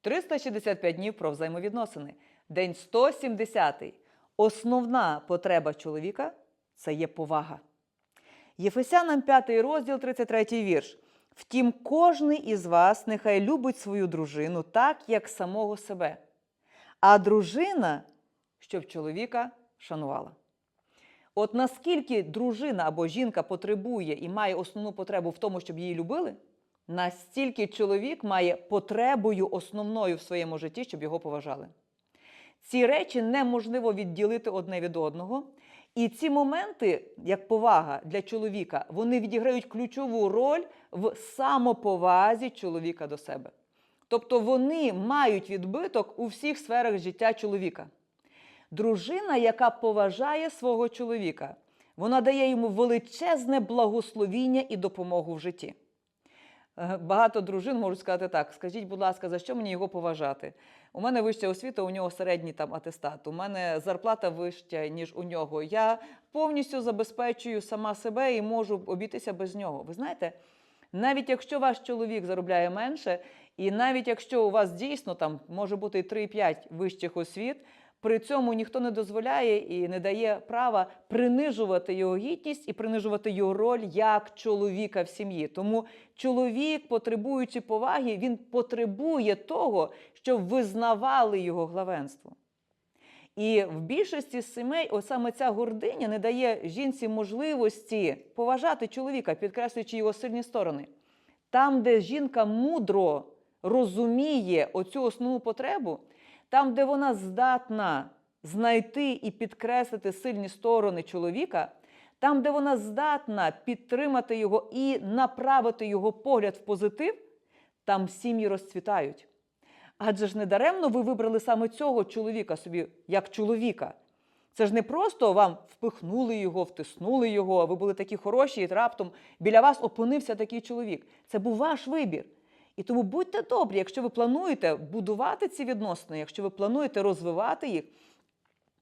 365 днів про взаємовідносини. День 170. Основна потреба чоловіка це є повага. Єфесянам 5 розділ, 33 вірш. Втім, кожний із вас нехай любить свою дружину так, як самого себе, а дружина, щоб чоловіка шанувала. От наскільки дружина або жінка потребує і має основну потребу в тому, щоб її любили, настільки чоловік має потребою основною в своєму житті, щоб його поважали. Ці речі неможливо відділити одне від одного. І ці моменти, як повага для чоловіка, вони відіграють ключову роль в самоповазі чоловіка до себе. Тобто вони мають відбиток у всіх сферах життя чоловіка. Дружина, яка поважає свого чоловіка, вона дає йому величезне благословіння і допомогу в житті. Е, Багато дружин можуть сказати так: скажіть, будь ласка, за що мені його поважати? У мене вища освіта, у нього середній там атестат. У мене зарплата вища, ніж у нього. Я повністю забезпечую сама себе і можу обійтися без нього. Ви знаєте, навіть якщо ваш чоловік заробляє менше, і навіть якщо у вас дійсно там може бути і 3-5 вищих освіт, при цьому ніхто не дозволяє і не дає права принижувати його гідність і принижувати його роль як чоловіка в сім'ї. Тому чоловік, потребуючи поваги, він потребує того, щоб визнавали його главенство. І в більшості сімей ось саме ця гординя не дає жінці можливості поважати чоловіка, підкреслюючи його сильні сторони. Там, де жінка мудро розуміє оцю основну потребу, там, де вона здатна знайти і підкреслити сильні сторони чоловіка, там, де вона здатна підтримати його і направити його погляд в позитив, там сім'ї розцвітають. Адже ж недаремно ви вибрали саме цього чоловіка собі як чоловіка. Це ж не просто вам впихнули його, втиснули його, ви були такі хороші, і раптом біля вас опинився такий чоловік. Це був ваш вибір. І тому будьте добрі, якщо ви плануєте будувати ці відносини, якщо ви плануєте розвивати їх,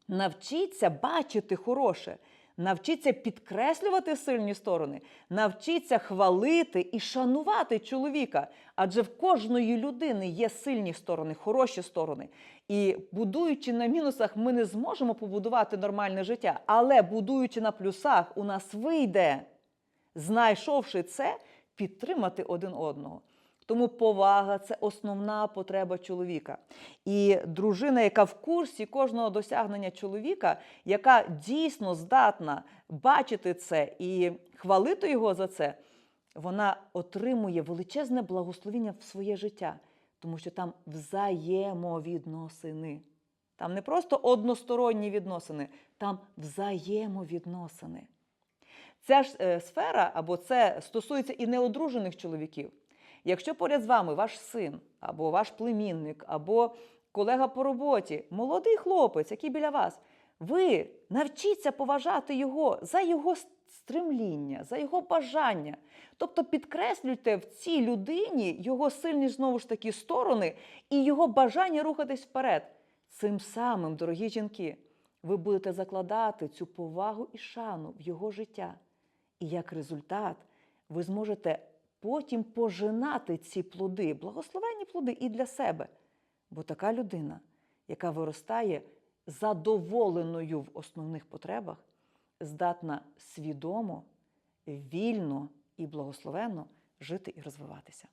навчіться бачити хороше, навчіться підкреслювати сильні сторони, навчіться хвалити і шанувати чоловіка. Адже в кожної людини є сильні сторони, хороші сторони. І будуючи на мінусах, ми не зможемо побудувати нормальне життя. Але будуючи на плюсах, у нас вийде, знайшовши це, підтримати один одного. Тому повага це основна потреба чоловіка. І дружина, яка в курсі кожного досягнення чоловіка, яка дійсно здатна бачити це і хвалити його за це, вона отримує величезне благословіння в своє життя, тому що там взаємовідносини. Там не просто односторонні відносини, там взаємовідносини. Ця ж е, сфера або це стосується і неодружених чоловіків. Якщо поряд з вами ваш син, або ваш племінник, або колега по роботі, молодий хлопець, який біля вас, ви навчіться поважати його за його стремління, за його бажання. Тобто підкреслюйте в цій людині його сильні знову ж таки сторони і його бажання рухатись вперед. Цим самим, дорогі жінки, ви будете закладати цю повагу і шану в його життя. І як результат, ви зможете потім пожинати ці плоди, благословенні плоди і для себе. Бо така людина, яка виростає задоволеною в основних потребах, здатна свідомо, вільно і благословенно жити і розвиватися.